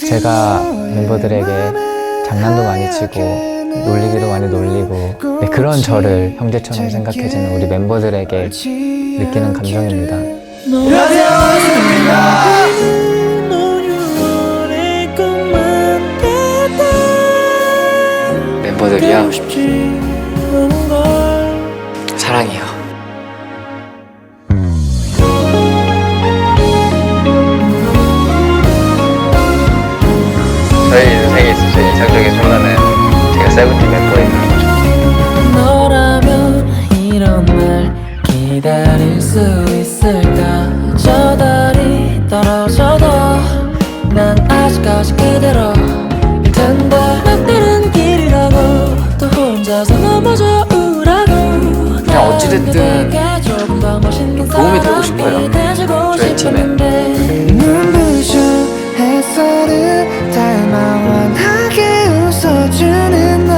제가 멤버들에게 장난도 많이 치고 놀리기도 많이 놀리고 네, 그런 저를 형제처럼 생각해주는 우리 멤버들에게 느끼는 감정입니다. 멤버들이요 사랑해요. 이런 날 기다릴 수 있을까? 저 달이 떨어져도 난 아직까지 그대로 일텐데 막다른 길이라고 또 혼자서 넘어져 우라고. 그냥 어찌됐든 도움이 되고 싶어요. 저희 팀에. 닮아완하게 웃어주는 너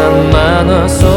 난 많아서